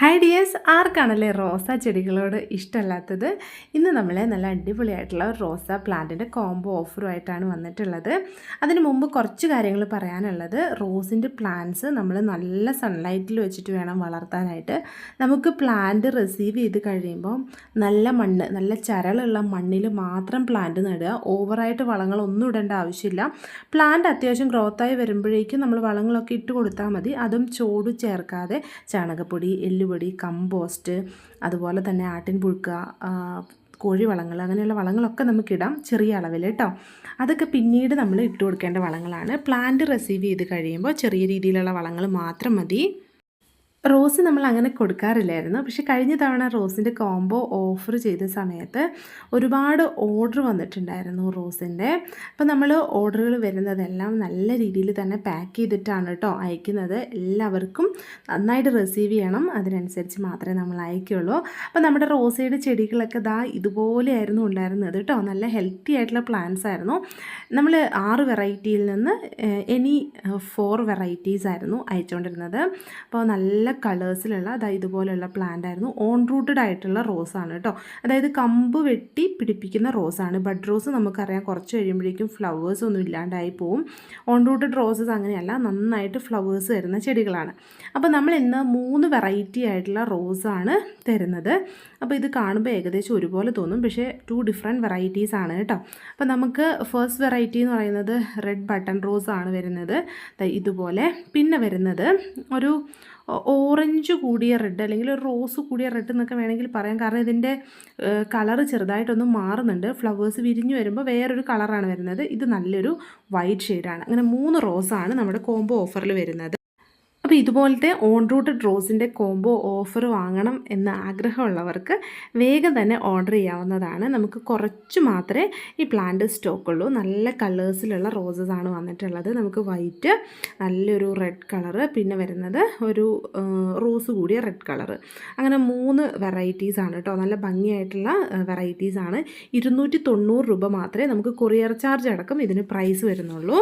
Hi dears ആർക്കാണല്ലേ റോസാ ചെടികളോട് ഇഷ്ടമല്ലാത്തത്? ഇന്ന് നമ്മൾ നല്ല അടിപൊളിയായിട്ടുള്ള റോസാ പ്ലാന്റിന്റെ കോംബോ ഓഫറുമായിട്ടാണ് വന്നിട്ടുള്ളത്. അതിന് മുമ്പ് കുറച്ച് കാര്യങ്ങൾ പറയാനുള്ളത്. റോസിന്റെ പ്ലാന്റ്സ് നമ്മൾ നല്ല സൺലൈറ്റിൽ വെച്ചിട്ട് വേണം വളർത്താനായിട്ട്. നമുക്ക് പ്ലാന്റ് റിസീവ് ചെയ്ത് കഴിയുമ്പോൾ നല്ല മണ്ണ് നല്ല ചരളുള്ള മണ്ണിൽ മാത്രം പ്ലാന്റ് നടുക. ഓവറായിട്ട് വളങ്ങളൊന്നും ഇടേണ്ട ആവശ്യമില്ല. പ്ലാന്റ് അത്യാവശ്യം ഗ്രോത്തായി വരുമ്പോഴേക്കും നമ്മൾ വളങ്ങളൊക്കെ ഇട്ട് കൊടുത്താൽ മതി. അതും ചോട് ചേർക്കാതെ ചാണകപ്പൊടി എല്ലുപൊടി കമ്പോസ്റ്റ് അതുപോലെ തന്നെ ആട്ടിൻ പുഴുക്ക ആ, കോഴി വളങ്ങൾ അങ്ങനെയുള്ള വളങ്ങളൊക്കെ നമുക്കിടാം ചെറിയ അളവിൽ കേട്ടോ. അതൊക്കെ പിന്നീട് നമ്മൾ ഇട്ട് കൊടുക്കേണ്ട വളങ്ങളാണ്. പ്ലാന്റ് റിസീവ് ചെയ്ത് കഴിയുമ്പോൾ ചെറിയ രീതിയിലുള്ള വളങ്ങൾ മാത്രം മതി. റോസ് നമ്മൾ അങ്ങനെ കൊടുക്കാറില്ലായിരുന്നു. പക്ഷെ കഴിഞ്ഞ തവണ റോസിന്റെ കോംബോ ഓഫർ ചെയ്ത സമയത്ത് ഒരുപാട് ഓർഡർ വന്നിട്ടുണ്ടായിരുന്നു റോസിന്റെ. അപ്പോൾ നമ്മൾ ഓർഡറുകൾ വരുന്നതെല്ലാം നല്ല രീതിയിൽ തന്നെ പാക്ക് ചെയ്തിട്ടാണ് കേട്ടോ അയക്കുന്നത്. എല്ലാവർക്കും നന്നായിട്ട് റിസീവ് ചെയ്യണം. അതിനനുസരിച്ച് മാത്രമേ നമ്മൾ അയക്കുകയുള്ളൂ അപ്പോൾ നമ്മുടെ റോസയുടെ ചെടികളൊക്കെ ദാ ഇതുപോലെയായിരുന്നു ഉണ്ടായിരുന്നത് കേട്ടോ. നല്ല ഹെൽത്തി ആയിട്ടുള്ള പ്ലാന്റ്സ് ആയിരുന്നു. നമ്മൾ ആറ് വെറൈറ്റിയിൽ നിന്ന് എനി ഫോർ വെറൈറ്റീസ് ആയിരുന്നു അയച്ചുകൊണ്ടിരുന്നത്. അപ്പോൾ നല്ല കളേഴ്സിലുള്ള അതായത് ഇതുപോലെയുള്ള പ്ലാന്റ് ആയിരുന്നു. ഓൺ റൂട്ടഡ് ആയിട്ടുള്ള റോസാണ് കേട്ടോ. അതായത് കമ്പ് വെട്ടി പിടിപ്പിക്കുന്ന റോസാണ് ബഡ് റോസ് നമുക്കറിയാം കുറച്ച് കഴിയുമ്പോഴേക്കും ഫ്ലവേഴ്സ് ഒന്നും ഇല്ലാണ്ടായി പോവും. ഓൺ റൂട്ടഡ് റോസസ് അങ്ങനെയല്ല നന്നായിട്ട് ഫ്ലവേഴ്സ് വരുന്ന ചെടികളാണ്. അപ്പോൾ നമ്മൾ ഇന്ന് മൂന്ന് വെറൈറ്റി ആയിട്ടുള്ള റോസാണ് തരുന്നത്. അപ്പോൾ ഇത് കാണുമ്പോൾ ഏകദേശം ഒരുപോലെ തോന്നും. പക്ഷേ ടു ഡിഫറെന്റ് വെറൈറ്റീസ് ആണ് കേട്ടോ. അപ്പോൾ നമുക്ക് ഫസ്റ്റ് വെറൈറ്റി എന്ന് പറയുന്നത് റെഡ് ബട്ടൺ റോസ് ആണ് വരുന്നത്. ഇതുപോലെ. പിന്നെ വരുന്നത് ഒരു ഓറഞ്ച് കൂടിയ റെഡ് അല്ലെങ്കിൽ ഒരു റോസ് കൂടിയ റെഡ് എന്നൊക്കെ വേണമെങ്കിൽ പറയാം. കാരണം ഇതിന്റെ കളറ് ചെറുതായിട്ടൊന്ന് മാറുന്നുണ്ട്. ഫ്ലവേഴ്സ് വിരിഞ്ഞ് വരുമ്പോൾ വേറൊരു കളറാണ് വരുന്നത്. ഇത് നല്ലൊരു വൈറ്റ് ഷെയ്ഡാണ്. അങ്ങനെ മൂന്ന് റോസാണ് നമ്മുടെ കോംബോ ഓഫറിൽ വരുന്നത്. അപ്പോൾ ഇതുപോലത്തെ ഓൺ റൂട്ടഡ് റോസിന്റെ കോംബോ ഓഫർ വാങ്ങണം എന്ന് ആഗ്രഹമുള്ളവർക്ക് വേഗം തന്നെ ഓർഡർ ചെയ്യാവുന്നതാണ്. നമുക്ക് കുറച്ച് മാത്രമേ ഈ പ്ലാന്റ് സ്റ്റോക്കുള്ളൂ നല്ല കളേഴ്സിലുള്ള റോസസ് ആണ് വന്നിട്ടുള്ളത്. നമുക്ക് വൈറ്റ് നല്ലൊരു റെഡ് കളറ് പിന്നെ വരുന്നത് ഒരു റോസ് കൂടിയ റെഡ് കളറ് അങ്ങനെ മൂന്ന് വെറൈറ്റീസ് ആണ് കേട്ടോ നല്ല ഭംഗിയായിട്ടുള്ള വെറൈറ്റീസ് ആണ്. ഇരുന്നൂറ്റി രൂപ മാത്രമേ നമുക്ക് കൊറിയർ ചാർജ് അടക്കം ഇതിന് പ്രൈസ് വരുന്നുള്ളൂ.